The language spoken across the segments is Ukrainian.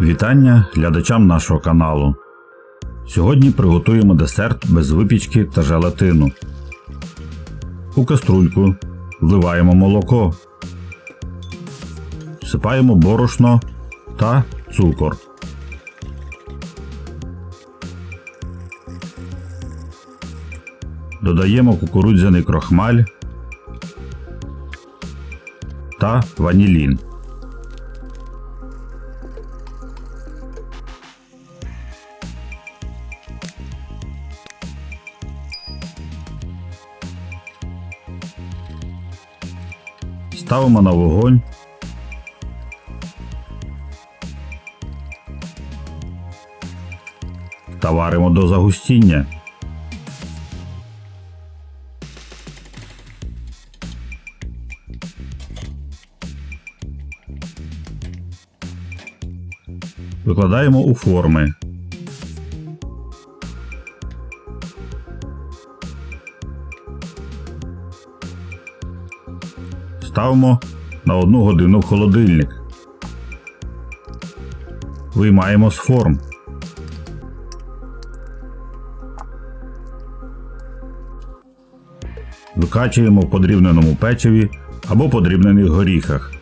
Вітання глядачам нашого каналу. Сьогодні приготуємо десерт без випічки та желатину. У каструльку вливаємо молоко, всипаємо борошно та цукор. Додаємо кукурудзяний крохмаль та ванілін. Ставимо на вогонь. Та варимо до загустіння. Викладаємо у форми. Ставимо на одну годину в холодильник. Виймаємо з форм. Викачуємо в подрібненому печиві або подрібнених горіхах.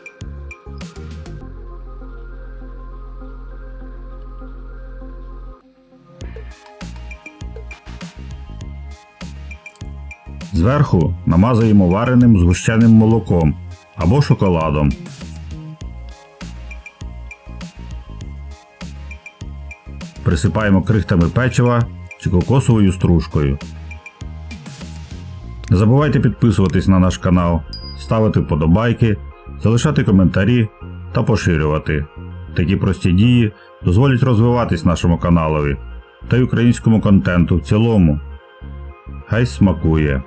Зверху намазуємо вареним згущеним молоком або шоколадом. Присипаємо крихтами печива чи кокосовою стружкою. Не забувайте підписуватись на наш канал, ставити вподобайки, залишати коментарі та поширювати. Такі прості дії дозволять розвиватись нашому каналові та й українському контенту в цілому. Хай смакує!